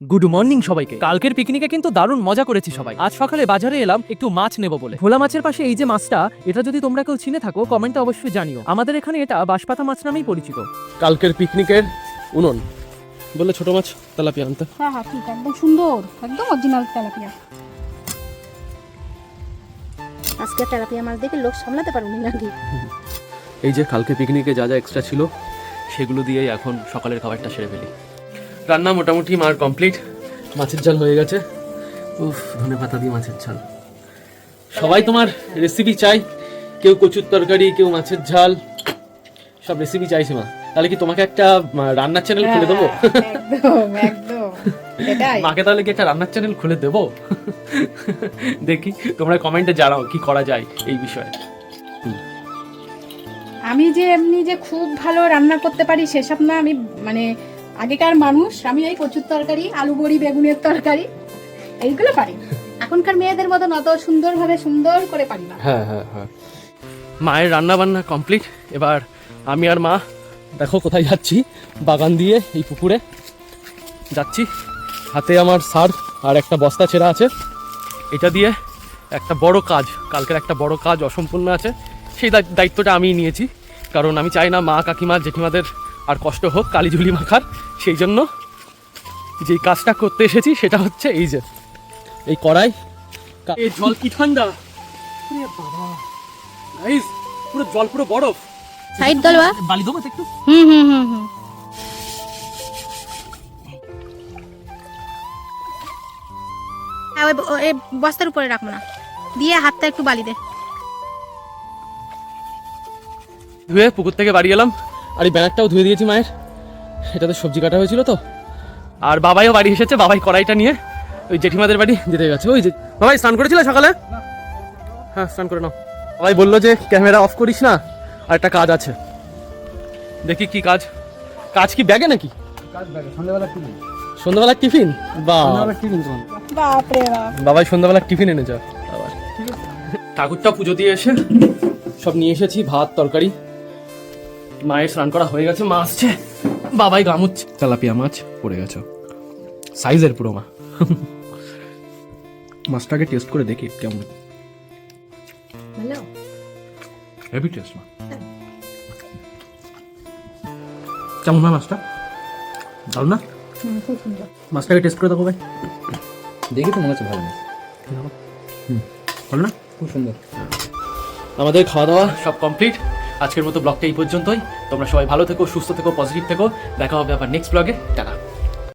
Good morning সবাইকে। কালকের পিকনিকে কিন্তু দারুণ মজা করেছি সবাই। আজ সকালে বাজারে এলাম একটু মাছ নেব বলে। ভোলা মাছের পাশে এই যে মাছটা এটা যদি তোমরা কেউ চিনে থাকো কমেন্টে অবশ্যই জানিও। আমাদের এখানে এটা বাঁশপাতা মাছ নামেই পরিচিত। কালকের পিকনিকের উনুন। বলে ছোট মাছ তেলাপিয়া আনতে। হ্যাঁ হ্যাঁ ঠিক একদম সুন্দর একদম অরিজিনাল তেলাপিয়া। আজকে তেলাপিয়া মাছ দেখে লোক সামলাতে পারুনি নাকি? এই যে কালকে পিকনিকে যা যা এক্সট্রা ছিল সেগুলো দিয়েই এখন সকালের খাবারটা সেরে ফেলি। রান্না মোটামুটি মার কমপ্লিট মাছের ঝাল হয়ে গেছে। উফ ধনে পাতা দিয়ে মাছের ঝাল। সবাই তোমার রেসিপি চাই। কেউ কচুর তরকারি কেউ মাছের ঝাল। সব রেসিপি চাইছে মা। তাহলে কি তোমাকে একটা রান্নার চ্যানেল খুলে দেবো? একদম একদম। মাকে তাহলে কি একটা রান্নার চ্যানেল খুলে দেবো? দেখি তোমরা কমেন্টে জানাও কি করা যায় এই বিষয়ে। আমি যে এমনি যে খুব ভালো রান্না করতে পারি সেসব না আমি মানে আগেকার মানুষ, আমি এই কচুর তরকারি, আলু বড়ি, বেগুনের তরকারি, এইগুলো পারি। এখনকার মেয়েদের মতন অত সুন্দরভাবে সুন্দর করে পারি না। হ্যাঁ হ্যাঁ হ্যাঁ। মায়ের রান্না বান্না কমপ্লিট। এবার আমি আর মা, দেখো কোথায় যাচ্ছি। বাগান দিয়ে এই পুকুরে যাচ্ছি। হাতে আমার সার আর একটা বস্তা ছেঁড়া আছে। এটা দিয়ে একটা বড় কাজ, কালকের একটা বড় কাজ অসম্পূর্ণ আছে। সেই দায়- দায়িত্বটা আমি নিয়েছি। কারণ আমি চাই না মা কাকিমা, জেঠিমাদের আর কষ্ট হোক কালিঝুলি মাখার সেই জন্য যেই কাজটা করতে এসেছি সেটা হচ্ছে এই যে এই কড়াই। এই জল কি ঠান্ডা? বাবা। গাইস পুরো জল পুরো বরফ। সাইড দলবা বালি দেবো একটু? হুম হুম হুম ওই বস্তার উপরে রাখব না। দিয়ে হাতটা একটু বালি দে। ধুয়ে পুকুর থেকে বাড়ি এলাম। আর এই ব্যানারটাও ধুয়ে দিয়েছি মায়ের। এটাতে সবজি কাটা হয়েছিল তো। আর বাবাইও বাড়ি এসেছে বাবাই কড়াইটা নিয়ে ওই জেঠিমাদের বাড়ি যেতে গেছে। ওই যে বাবাই স্নান করেছিল সকালে? হ্যাঁ স্নান করে নাও। বাবাই বলল যে ক্যামেরা অফ করিস না আর একটা কাজ আছে। দেখি কি কাজ। কাজ কি ব্যাগে নাকি? সন্ধ্যাবেলা টিফিন। বা বাবাই সন্ধ্যাবেলা টিফিন এনেছে। আবার ঠাকুরটা পুজো দিয়ে এসে সব নিয়ে এসেছি ভাত তরকারি। মায়ের স্নান করা হয়ে গেছে মা আসছে। বাবাই গামুচ্ছে। তেলাপিয়া মাছ পড়ে গেছে। সাইজের পুরো মা। মাছটাকে টেস্ট করে দেখি কেমন। হেভি টেস্ট মা। কেমন মা মাছটা? দারুণ না? মাছটাকে টেস্ট করে দেখো ভাই। দেখি তো মনে হচ্ছে ভালো মাছ। ভালো না? খুব সুন্দর। আমাদের খাওয়া দাওয়া সব কমপ্লিট। আজকের মতো ব্লগটা এই পর্যন্তই। তোমরা সবাই ভালো থেকো, সুস্থ থেকো পজিটিভ থেকো। দেখা হবে আবার নেক্সট ব্লগে টাটা।